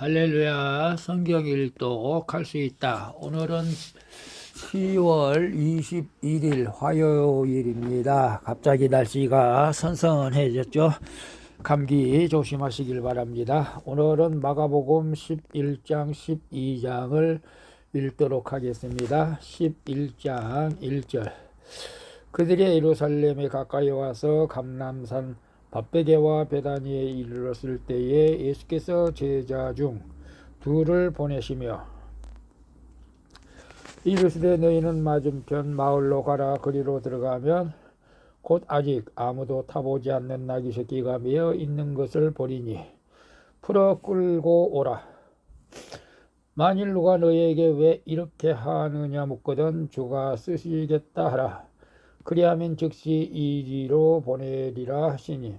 할렐루야 성경 일독 할 수 있다. 오늘은 10월 21일 화요일입니다. 갑자기 날씨가 선선해졌죠. 감기 조심하시길 바랍니다. 오늘은 마가복음 11장 12장을 읽도록 하겠습니다. 11장 1절 그들이 예루살렘에 가까이 와서 감남산 밥베개와 베다니에 이르렀을 때에 예수께서 제자 중 둘을 보내시며 이르시되 너희는 맞은편 마을로 가라. 그리로 들어가면 곧 아직 아무도 타보지 않는 나귀 새끼가 메어 있는 것을 보리니 풀어 끌고 오라. 만일 누가 너희에게 왜 이렇게 하느냐 묻거든 주가 쓰시겠다 하라 그리하면 즉시 이리로 보내리라 하시니.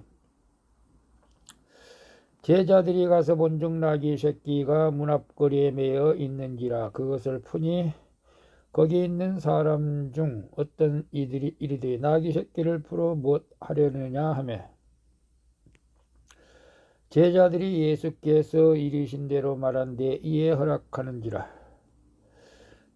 제자들이 가서 본중 나귀 새끼가 문 앞거리에 매어 있는지라 그것을 푸니 거기 있는 사람 중 어떤 이들이 이르되 나귀 새끼를 풀어 무엇 하려느냐 하매 제자들이 예수께서 이르신 대로 말한데 이에 허락하는지라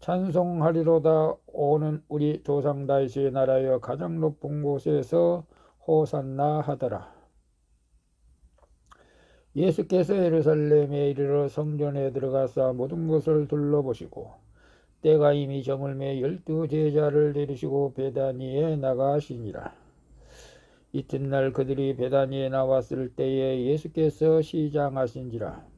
찬송하리로다 오는 우리 조상 다윗의 나라여 가장 높은 곳에서 호산나 하더라 예수께서 예루살렘에 이르러 성전에 들어가서 모든 것을 둘러보시고 때가 이미 저물매 열두 제자를 데리시고 베다니에 나가시니라. 이튿날 그들이 베다니에 나왔을 때에 예수께서 시장하신지라.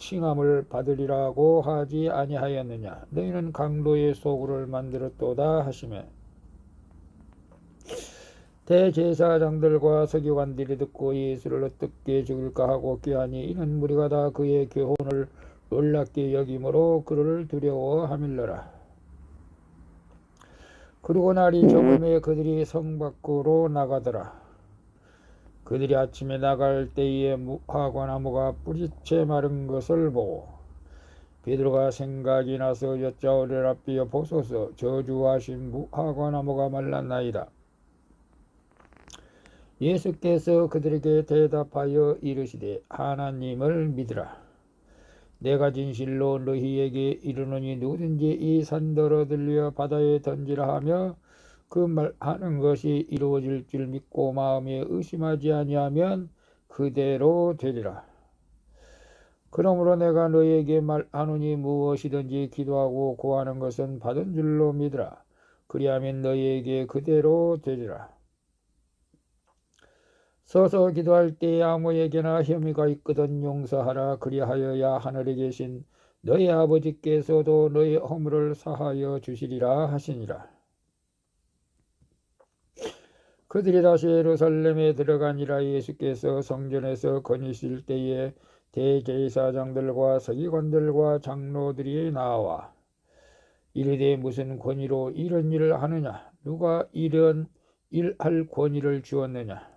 칭함을 받으리라고 하지 아니하였느냐 너희는 강도의 소굴을 만들었도다 하시며 대제사장들과 서기관들이 듣고 예수를 어떻게 죽일까 하고 끼하니 이는 무리가 다 그의 교훈을 놀랍게 여김으로 그를 두려워하밀러라. 그리고 날이 저금에 그들이 성 밖으로 나가더라. 그들이 아침에 나갈 때에 무화과 나무가 뿌리채 마른 것을 보고 베드로가 생각이 나서 여짜오리라 삐어 보소서 저주하신 무화과 나무가 말랐나이다. 예수께서 그들에게 대답하여 이르시되 하나님을 믿으라. 내가 진실로 너희에게 이르노니 누구든지 이 산더러 들려 바다에 던지라 하며 그 말하는 것이 이루어질 줄 믿고 마음에 의심하지 아니하면 그대로 되리라. 그러므로 내가 너희에게 말하노니 무엇이든지 기도하고 구하는 것은 받은 줄로 믿으라. 그리하면 너희에게 그대로 되리라. 서서 기도할 때에 아무에게나 혐의가 있거든 용서하라 그리하여야 하늘에 계신 너희 아버지께서도 너희 허물을 사하여 주시리라 하시니라. 그들이 다시 예루살렘에 들어가니라 예수께서 성전에서 거니실 때에 대제사장들과 서기관들과 장로들이 나와 이르되 무슨 권위로 이런 일을 하느냐? 누가 이런 일할 권위를 주었느냐?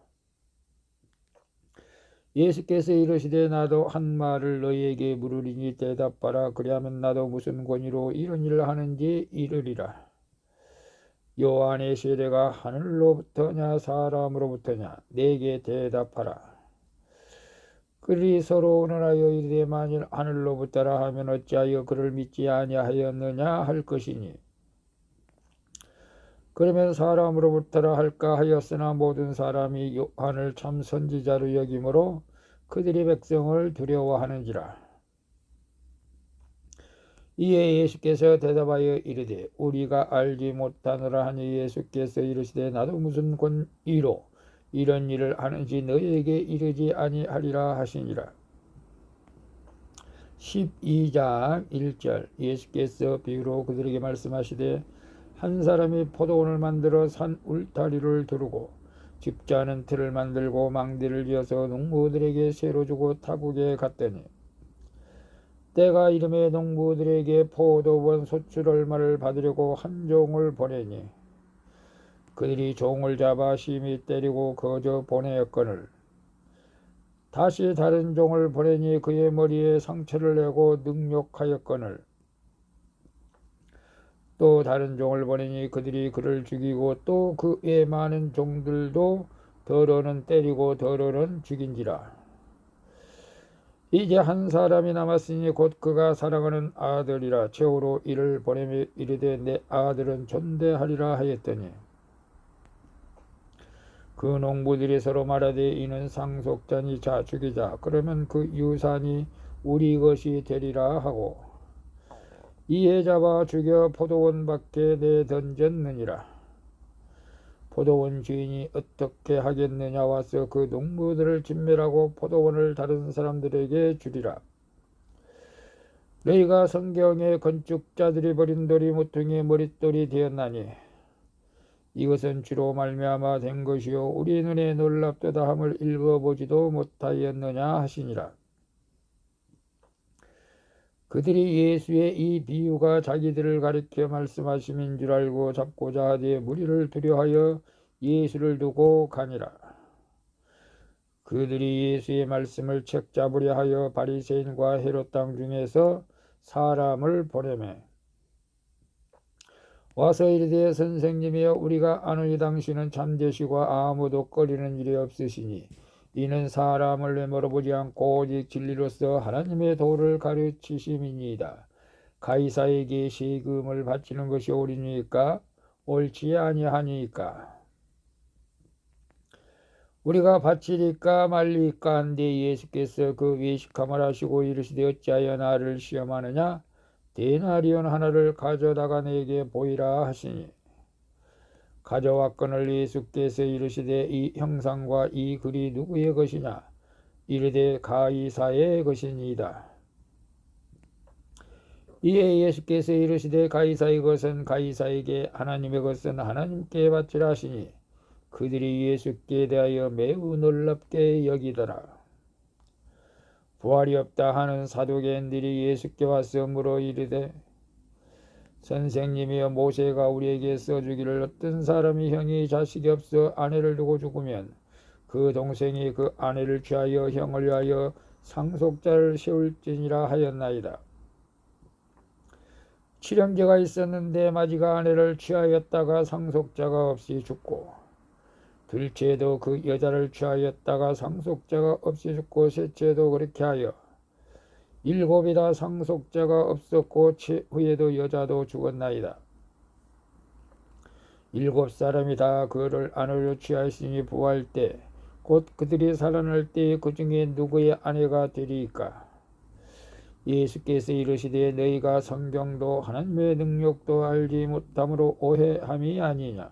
예수께서 이르시되 나도 한 말을 너희에게 물으리니 대답하라. 그리하면 나도 무슨 권위로 이런 일을 하는지 이르리라 요한의 세례가 하늘로부터냐 사람으로부터냐 내게 대답하라. 그들이 서로 논하여 이르되 만일 하늘로부터라 하면 어찌하여 그를 믿지 아니하였느냐 할 것이니 그러면 사람으로부터라 할까 하였으나 모든 사람이 요한을 참 선지자로 여김으로 그들이 백성을 두려워하는지라 이에 예수께서 대답하여 이르되 우리가 알지 못하노라 하니 예수께서 이르시되 나도 무슨 권위로 이런 일을 하는지 너희에게 이르지 아니하리라 하시니라. 12장 1절 예수께서 비유로 그들에게 말씀하시되 한 사람이 포도원을 만들어 산 울타리를 두르고 집자는 틀을 만들고 망대를 지어서 농부들에게 새로 주고 타국에 갔더니 때가 이름에 농부들에게 포도원 소출 얼마를 받으려고 한 종을 보내니 그들이 종을 잡아 심히 때리고 거저 보내었거늘. 다시 다른 종을 보내니 그의 머리에 상처를 내고 능욕하였거늘. 또 다른 종을 보내니 그들이 그를 죽이고 또 그의 많은 종들도 더러는 때리고 더러는 죽인지라 이제 한 사람이 남았으니 곧 그가 사랑하는 아들이라 최후로 이를 보내며 이르되 내 아들은 존대하리라 하였더니. 그 농부들이 서로 말하되 이는 상속자니 자 죽이자 그러면 그 유산이 우리 것이 되리라 하고 이에 잡아 죽여 포도원 밖에 내 던졌느니라 포도원 주인이 어떻게 하겠느냐 와서 그 농부들을 진멸하고 포도원을 다른 사람들에게 주리라. 너희가 성경의 건축자들이 버린 돌이 모퉁이의 머릿돌이 되었나니 이것은 주로 말미암아 된 것이요 우리 눈에 놀랍도다 함을 읽어보지도 못하였느냐 하시니라. 그들이 예수의 이 비유가 자기들을 가리켜 말씀하심인 줄 알고 잡고자 하되 무리를 두려하여 예수를 두고 가니라. 그들이 예수의 말씀을 책잡으려 하여 바리새인과 헤롯 땅 중에서 사람을 보내매 와서 이르되 선생님이여 우리가 아노니 당신은 참되시고 아무도 꺼리는 일이 없으시니 이는 사람을 내몰아 보지 않고 오직 진리로서 하나님의 도를 가르치심이니이다. 가이사에게 세금을 바치는 것이 옳으니까 옳지 아니하니까. 우리가 바치리까 말리까 한데 예수께서 그 외식함을 하시고 이르시되 어찌하여 나를 시험하느냐? 데나리온 하나를 가져다가 내게 보이라 하시니 가져왔거늘 예수께서 이르시되 이 형상과 이 글이 누구의 것이냐 이르되 가이사의 것이니이다. 이에 예수께서 이르시되 가이사의 것은 가이사에게 하나님의 것은 하나님께 바치라 하시니 그들이 예수께 대하여 매우 놀랍게 여기더라. 부활이 없다 하는 사도개인들이 예수께 물어 이르되 선생님이여 모세가 우리에게 써주기를 어떤 사람이 형이 자식이 없어 아내를 두고 죽으면 그 동생이 그 아내를 취하여 형을 위하여 상속자를 세울지니라 하였나이다. 칠형제가 있었는데 마지가 아내를 취하였다가 상속자가 없이 죽고 둘째도 그 여자를 취하였다가 상속자가 없이 죽고 셋째도 그렇게 하여 일곱이다 상속자가 없었고 후에도 여자도 죽었나이다. 일곱 사람이 다 그를 아내로 취하였으니 부활 때 곧 그들이 살아날 때 그 중에 누구의 아내가 되리이까? 예수께서 이르시되 너희가 성경도 하나님의 능력도 알지 못함으로 오해함이 아니냐.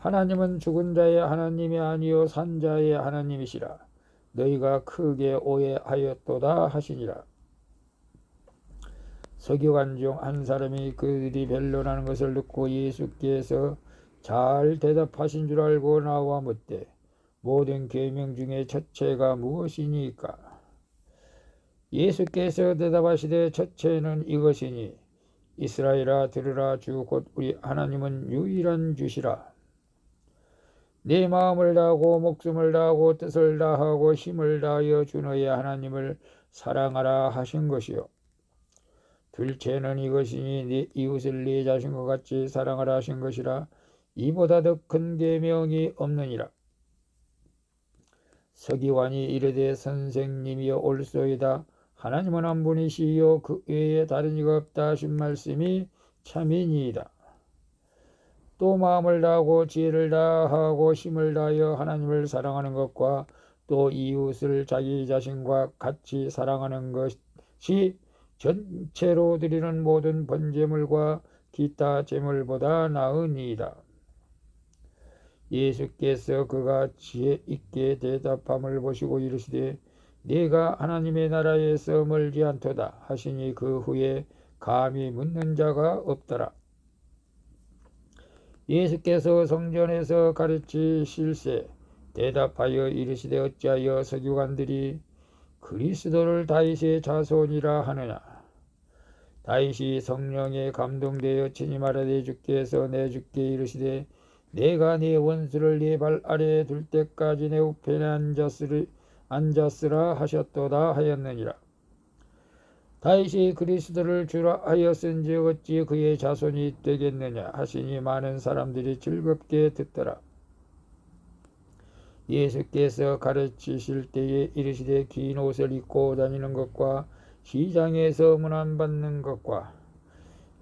하나님은 죽은 자의 하나님이 아니요 산 자의 하나님이시라. 너희가 크게 오해하였도다 하시니라. 서기관 중 한 사람이 그들이 변론하는 것을 듣고 예수께서 잘 대답하신 줄 알고 나와 묻되 모든 계명 중에 첫째가 무엇이니까? 예수께서 대답하시되 첫째는 이것이니 이스라엘아 들으라 주 곧 우리 하나님은 유일한 주시라. 내 마음을 다하고 목숨을 다하고 뜻을 다하고 힘을 다하여 주 너의 하나님을 사랑하라 하신 것이요. 둘째는 이것이니 네 이웃을 네 자신과 같이 사랑하라 하신 것이라 이보다 더 큰 계명이 없느니라. 서기관이 이르되 선생님이여 올소이다. 하나님은 한 분이시요 그 외에 다른 이가 없다 하신 말씀이 참이니이다. 또 마음을 다하고 지혜를 다하고 힘을 다하여 하나님을 사랑하는 것과 또 이웃을 자기 자신과 같이 사랑하는 것이 전체로 드리는 모든 번제물과 기타 제물보다 나으니이다. 예수께서 그가 지혜 있게 대답함을 보시고 이르시되 내가 하나님의 나라에서 멀지 않도다 하시니 그 후에 감히 묻는 자가 없더라. 예수께서 성전에서 가르치실세 대답하여 이르시되 어찌하여 서기관들이 그리스도를 다윗의 자손이라 하느냐 다윗이 성령에 감동되어 친히 말하되 주께서 내 주께 이르시되 내가 네 원수를 네 발 아래에 둘 때까지 내 우편에 앉았으리, 앉았으라 하셨도다 하였느니라. 다윗이 그리스도를 주라 하였은즉 어찌 그의 자손이 되겠느냐 하시니 많은 사람들이 즐겁게 듣더라. 예수께서 가르치실 때에 이르시되 긴 옷을 입고 다니는 것과 시장에서 문안 받는 것과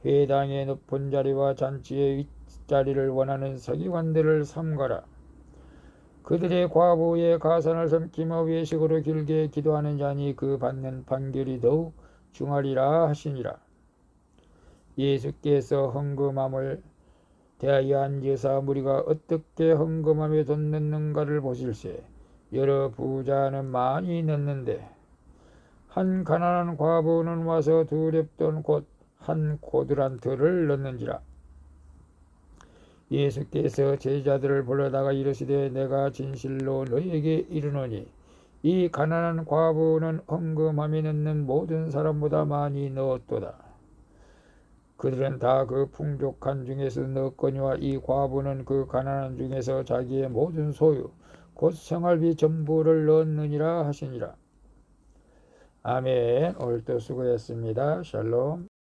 회당의 높은 자리와 잔치의 윗자리를 원하는 서기관들을 삼가라. 그들의 과부의 가산을 삼키며 외식으로 길게 기도하는 자니 그 받는 판결이 더욱 중하리라 하시니라. 예수께서 헌금함을 대하여 앉으사 무리가 어떻게 헌금함에 돈 넣는가를 보실세. 여러 부자는 많이 넣는데 한 가난한 과부는 와서 두 렙돈 곧한 코드란트를 넣는지라. 예수께서 제자들을 불러다가 이르시되 내가 진실로 너희에게 이르노니 이 가난한 과부는 헌금함에 넣는 모든 사람보다 많이 넣었도다. 그들은 다 그 풍족한 중에서 넣었거니와 이 과부는 그 가난한 중에서 자기의 모든 소유 곧 생활비 전부를 넣었느니라 하시니라. 아멘. 오늘도 수고했습니다. 샬롬.